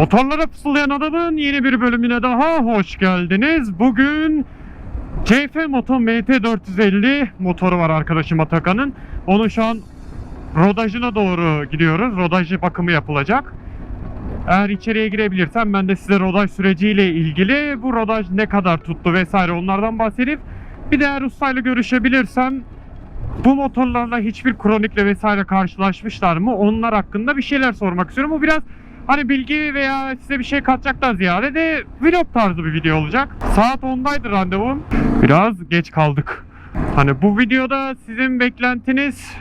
Motorlara fısıldayan adamın yeni bir bölümüne daha hoş geldiniz. Bugün CF Moto MT450 motoru var arkadaşım Atakan'ın. Onun şu an rodajına doğru gidiyoruz. Rodajı bakımı yapılacak. Eğer içeriye girebilirsem ben de size rodaj süreciyle ilgili bu rodaj ne kadar tuttu vesaire onlardan bahsedip bir de eğer ustayla görüşebilirsem bu motorlarla hiçbir kronikle vesaire karşılaşmışlar mı? Onlar hakkında bir şeyler sormak istiyorum. Bu biraz hani bilgi veya size bir şey katacaktan ziyade de vlog tarzı bir video olacak. Saat 10'daydı randevum. Biraz geç kaldık. Hani bu videoda sizin beklentiniz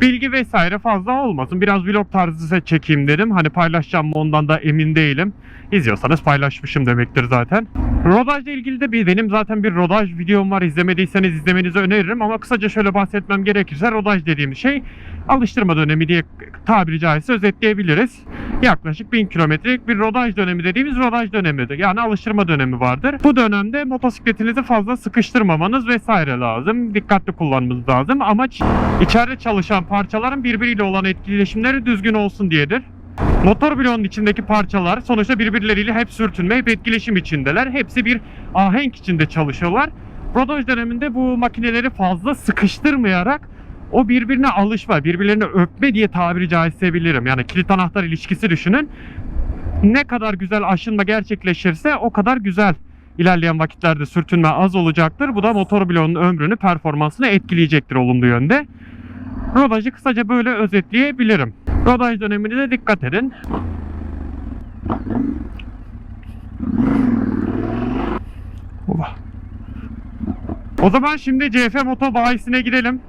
bilgi vesaire fazla olmasın. Biraz vlog tarzı size çekeyim dedim. Hani paylaşacağım mı ondan da emin değilim. İzliyorsanız paylaşmışım demektir zaten. Rodajla ilgili de bir benim zaten bir rodaj videom var. İzlemediyseniz izlemenizi öneririm ama kısaca şöyle bahsetmem gerekirse rodaj dediğim şey alıştırma dönemi diye tabiri caizse özetleyebiliriz. Yaklaşık 1000 kilometrelik bir rodaj dönemi dediğimiz rodaj dönemidir. Yani alıştırma dönemi vardır. Bu dönemde motosikletinizi fazla sıkıştırmamanız vesaire lazım. Dikkatli kullanmanız lazım. Amaç içeride çalışan parçaların birbiriyle olan etkileşimleri düzgün olsun diyedir. Motor bloğunun içindeki parçalar sonuçta birbirleriyle hep sürtünme, hep etkileşim içindeler. Hepsi bir ahenk içinde çalışıyorlar. Rodaj döneminde bu makineleri fazla sıkıştırmayarak o birbirine alışma, birbirlerini öpme diye tabiri caizse bilirim. Yani kilit anahtar ilişkisi düşünün. Ne kadar güzel aşınma gerçekleşirse o kadar güzel ilerleyen vakitlerde sürtünme az olacaktır. Bu da motor bloğunun ömrünü, performansını etkileyecektir olumlu yönde. Rodajı kısaca böyle özetleyebilirim. Rodaj dönemine de dikkat edin. Oba. O zaman şimdi CF Moto bayisine gidelim.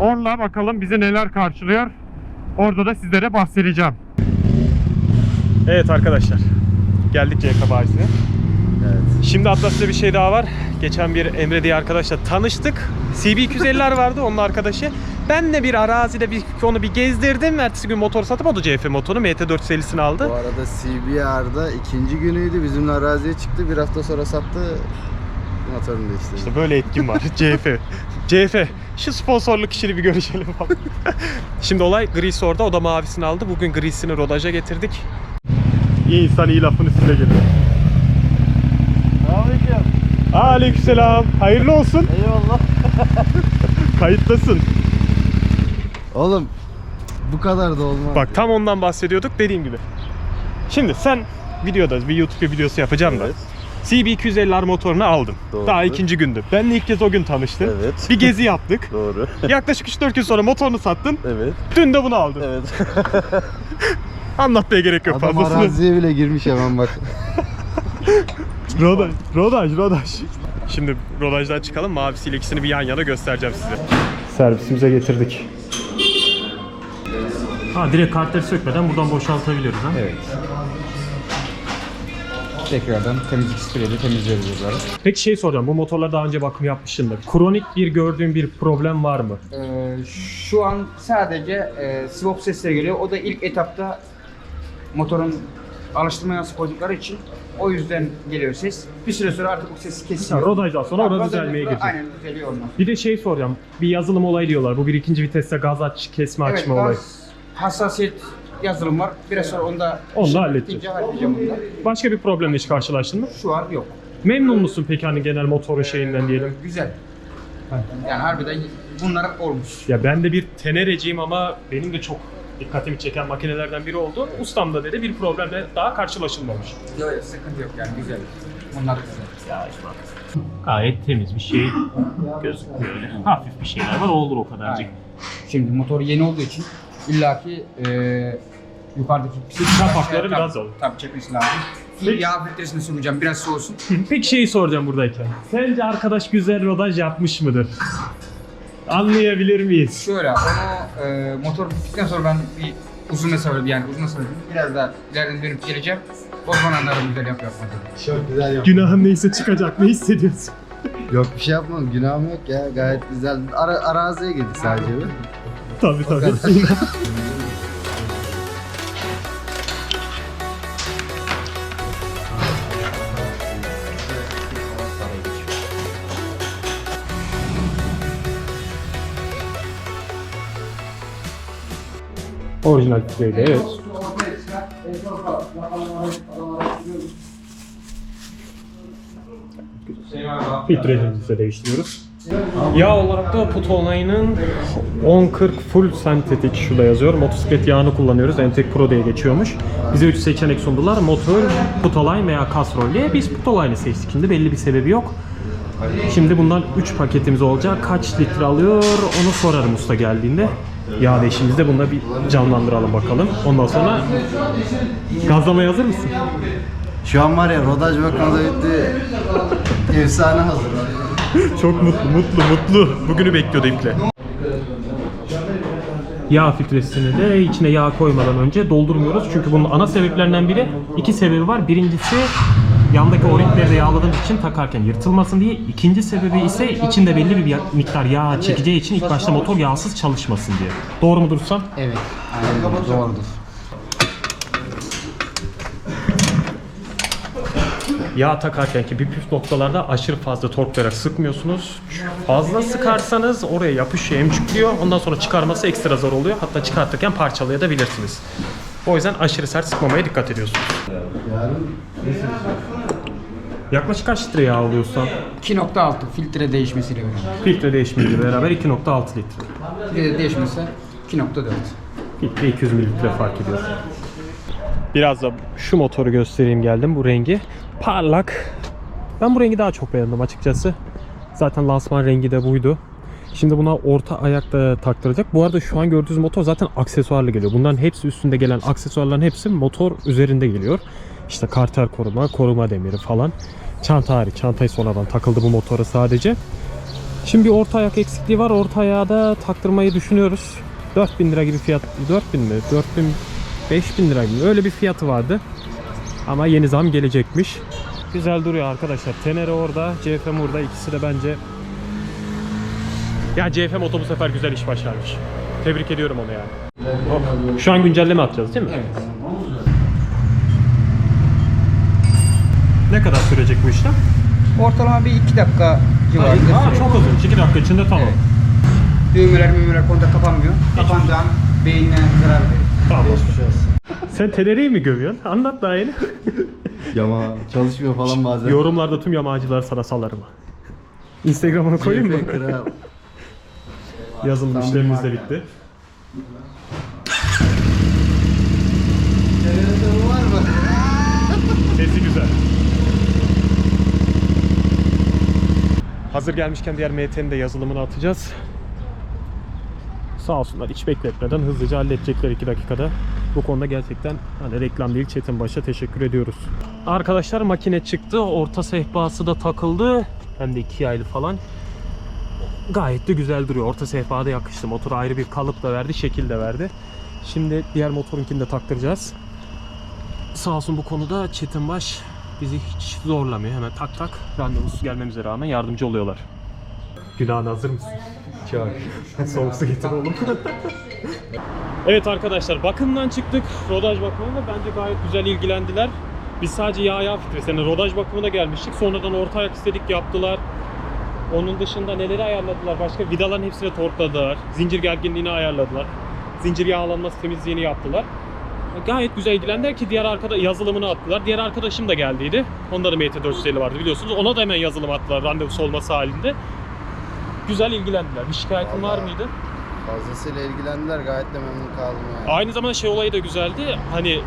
Orla bakalım bizi neler karşılıyor. Orada da sizlere bahsedeceğim. Evet arkadaşlar. Geldik CF bayisine. Evet. Şimdi Atlas'ta bir şey daha var. Geçen bir Emre diye arkadaşla tanıştık. CB250'ler vardı onun arkadaşı. Ben de bir arazide bir onu bir gezdirdim. Ertesi gün motor satıp o da CF motoru MT450'sini aldı. Bu arada CBR'da ikinci günüydü. Bizimle araziye çıktı. Bir hafta sonra sattı. Motorunu değiştirdi. İşte böyle etkim var. CF. CF. Şu sponsorluk işini bir görüşelim falan. Şimdi olay grisi orada. O da mavisini aldı. Bugün grisini rodaja getirdik. İyi insan iyi lafın üstüne geliyor. Aleyküm. Aleykümselam. Hayırlı olsun. Eyvallah. Kayıttasın. Oğlum bu kadar da olmaz. Bak tam ondan bahsediyorduk dediğim gibi. Şimdi sen videoda bir YouTube videosu yapacağım Evet. da. CB250R motorunu aldım. Doğru. Daha ikinci gündü. Benle ilk kez o gün tanıştın. Evet. Bir gezi yaptık. Doğru. Yaklaşık 3-4 gün sonra motorunu sattın. Evet. Dün de bunu aldın. Evet. Anlatmaya gerek yok Adam fazlasını. araziye bile girmiş hemen bak. Rodaj, rodaj, rodaj. Şimdi rodajdan çıkalım. Mavisiyle ikisini bir yan yana göstereceğim size. Servisimize getirdik. Ha direkt kartları sökmeden buradan boşaltabiliyoruz ha. Evet. Tekrardan temizlik spreyle temizliyoruz bunları. Peki şey soracağım. Bu motorlar daha önce bakım yapmışsındır. Kronik bir gördüğün bir problem var mı? Ee, şu an sadece e, swap sesleri geliyor. O da ilk etapta motorun alıştırma yansı koydukları için o yüzden geliyor ses. Bir süre sonra artık o sesi kesiyor. Ha, rodajdan sonra orada Rodajdan düzelmeye sonra girecek. Aynen düzeliyor onlar. Bir de şey soracağım. Bir yazılım olayı diyorlar. Bu bir ikinci viteste gaz aç, kesme Evet, açma olayı. gaz hassasiyet yazılım var. Biraz sonra onda Onu da işi halledeceğiz. bitince halledeceğim onu da. Başka bir problemle hiç karşılaştın mı? Şu an yok. Memnun musun peki hani genel motorun şeyinden diyelim? Ee, güzel. Yani harbiden bunlar olmuş. Ya ben de bir tenereciyim ama benim de çok dikkatimi çeken makinelerden biri oldu. Ustam da dedi bir problemle daha karşılaşılmamış. Yok yok sıkıntı yok yani güzel. Bunlar güzel. Ya işte bak. Gayet temiz bir şey gözüküyor öyle. Hafif bir şeyler var olur o kadarcık. Aynen. Şimdi motor yeni olduğu için illaki e, yukarıdaki pisi Şafakları tabii- biraz olur. Tabii çekmesi lazım. Peki. Yağ filtresini süreceğim biraz soğusun. Peki şeyi soracağım buradayken. Sence arkadaş güzel rodaj yapmış mıdır? Anlayabilir miyiz? Şöyle onu e, motor bittikten sonra ben bir uzun mesafe yani uzun mesafe biraz daha ileriden dönüp geleceğim. O zaman anlarım güzel yap yapmadı. Çok güzel yap. Günahın neyse çıkacak ne hissediyorsun? Yok bir şey yapmam. Günahım yok ya. Gayet güzel. Ara, araziye girdik sadece bir. Tabii tabii. Orijinal titreydi evet. Filtrelerimizi de değiştiriyoruz. Yağ olarak da Putolina'nın 1040 full sentetik şurada yazıyor. Motosiklet yağını kullanıyoruz. Entek Pro diye geçiyormuş. Bize 3 seçenek sundular. Motor, Putoline veya Castrol diye. Biz Putoline'ı seçtik. Şimdi belli bir sebebi yok. Şimdi bundan 3 paketimiz olacak. Kaç litre alıyor onu sorarım usta geldiğinde. Yağ değişimizde bunu da bir canlandıralım bakalım. Ondan sonra gazlamaya hazır mısın? Şu an var ya rodaj bakımı da bitti. Efsane hazır. Çok mutlu, mutlu, mutlu. Bugünü bekliyordu iple. Yağ filtresini de içine yağ koymadan önce doldurmuyoruz. Çünkü bunun ana sebeplerinden biri, iki sebebi var. Birincisi yandaki o-ringleri de yağladığımız için takarken yırtılmasın diye. İkinci sebebi ise içinde belli bir miktar yağ çekeceği için ilk başta motor yağsız çalışmasın diye. Doğru mudur Sam? Evet. Aynen doğrudur. Yağ takarken ki bir püf noktalarda aşırı fazla tork vererek sıkmıyorsunuz. Fazla sıkarsanız oraya yapışıyor, emçükliyor. Ondan sonra çıkarması ekstra zor oluyor. Hatta çıkartırken parçalayabilirsiniz. O yüzden aşırı sert sıkmamaya dikkat ediyorsunuz. Yaklaşık kaç litre yağ alıyorsan? 2.6 filtre değişmesiyle beraber. Filtre değişimiyle beraber 2.6 litre. Filtre değişmesi 2.4. Filtre 200 mililitre fark ediyor. Biraz da şu motoru göstereyim geldim bu rengi. Parlak. Ben bu rengi daha çok beğendim açıkçası. Zaten lansman rengi de buydu. Şimdi buna orta ayakta taktıracak. Bu arada şu an gördüğünüz motor zaten aksesuarlı geliyor. Bunların hepsi üstünde gelen aksesuarların hepsi motor üzerinde geliyor. İşte karter koruma, koruma demiri falan. Çanta hariç. Çantayı sonradan takıldı bu motora sadece. Şimdi bir orta ayak eksikliği var. Orta ayağı da taktırmayı düşünüyoruz. 4000 lira gibi fiyat. 4000 mi? 4000 5000 lira gibi öyle bir fiyatı vardı. Ama yeni zam gelecekmiş. Güzel duruyor arkadaşlar. Tenere orada, CFM orada. İkisi de bence ya CFM Oto bu sefer güzel iş başarmış. Tebrik ediyorum onu yani. Hop. Şu an güncelleme atacağız değil mi? Evet. Ne kadar sürecek bu işlem? Ortalama bir 2 dakika civarında Aa, sürüyor. çok hızlı. 2 dakika içinde tamam. Evet. Düğmeler müğmeler kontak kapanmıyor. Kapandığı an beynine zarar verir. Tamam. Sen Tenere'yi mi gömüyorsun? Anlat daha yeni. Yama çalışmıyor falan bazen. Yorumlarda tüm yamacıları sana salarım. Instagram'ını koyayım mı? Yazılım Tam işlemimiz de bitti. Var mı? Sesi güzel. Hazır gelmişken diğer MT'nin de yazılımını atacağız. Sağ olsunlar hiç bekletmeden hızlıca halledecekler 2 dakikada. Bu konuda gerçekten hani reklam değil Çetin Baş'a teşekkür ediyoruz. Arkadaşlar makine çıktı. Orta sehpası da takıldı. Hem de 2 aylı falan. Gayet de güzel duruyor. Orta sehpada yakıştı. Motora ayrı bir kalıp da verdi, şekil de verdi. Şimdi diğer motorunkini de taktıracağız. Sağ olsun bu konuda Çetin Baş bizi hiç zorlamıyor. Hemen tak tak randevusu gelmemize rağmen yardımcı oluyorlar. Günahına hazır mısın? Çok. Soğuk su getir oğlum. evet arkadaşlar bakımdan çıktık. Rodaj bakımına bence gayet güzel ilgilendiler. Biz sadece yağ yağ filtresi yani rodaj bakımına gelmiştik. Sonradan orta ayak istedik yaptılar. Onun dışında neleri ayarladılar? Başka vidaların hepsini torkladılar. Zincir gerginliğini ayarladılar. Zincir yağlanması temizliğini yaptılar. Gayet güzel ilgilendiler ki diğer arkada yazılımını attılar. Diğer arkadaşım da geldiydi. Onda da MT450 vardı biliyorsunuz. Ona da hemen yazılım attılar randevusu olması halinde. Güzel ilgilendiler. Bir şikayetin var mıydı? Fazlasıyla ilgilendiler gayet de memnun kaldım yani. Aynı zamanda şey olayı da güzeldi. Hani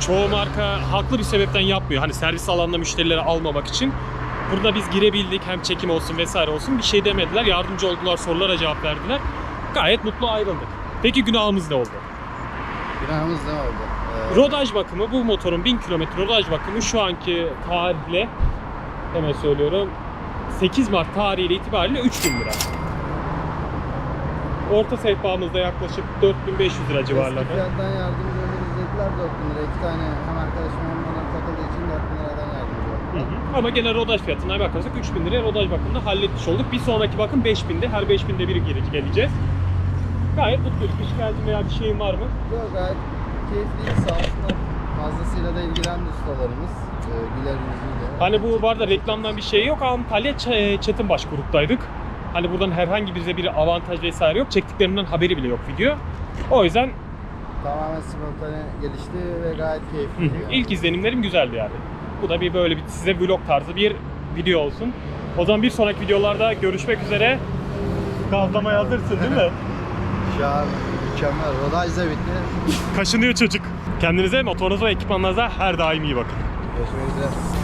çoğu marka haklı bir sebepten yapmıyor. Hani servis alanında müşterileri almamak için. Burada biz girebildik hem çekim olsun vesaire olsun bir şey demediler. Yardımcı oldular, sorulara cevap verdiler. Gayet mutlu ayrıldık. Peki günahımız ne oldu? Günahımız ne oldu? Ee, Rodaj bakımı bu motorun 1000 kilometre rodaj bakımı şu anki tarihle hemen söylüyorum 8 Mart tarihiyle itibariyle 3000 lira. Orta sehpamızda yaklaşık 4500 lira Eski civarlarında. fiyattan yardımcı oluruz dediler 4000 lira. İki tane hem arkadaşım hem bana takıldığı için 4000 liradan yardımcı Hı. Ama genel rodaj fiyatına bakarsak 3000 liraya rodaj bakımını halletmiş olduk. Bir sonraki bakım 5000'de. Her 5000'de bir geleceğiz. Gayet mutluyuz. Bir şikayetin veya bir şeyin var mı? Yok gayet keyifliyiz sağ olsunlar. Fazlasıyla da ilgilendi ustalarımız. Ee, güler yüzüyle. Hani bu var da reklamdan bir şey yok. Antalya Ç- Çetinbaş gruptaydık. Hani buradan herhangi bize bir avantaj vesaire yok. Çektiklerimden haberi bile yok video. O yüzden Tamamen spontane gelişti ve gayet keyifliydi. yani. İlk izlenimlerim güzeldi yani. Bu da bir böyle bir size vlog tarzı bir video olsun. O zaman bir sonraki videolarda görüşmek üzere. Gazlamaya hazırsın değil mi? An mükemmel. Rodaj da bitti. Kaşınıyor çocuk. Kendinize, motorunuza ekipmanlarınıza her daim iyi bakın. Görüşmek üzere.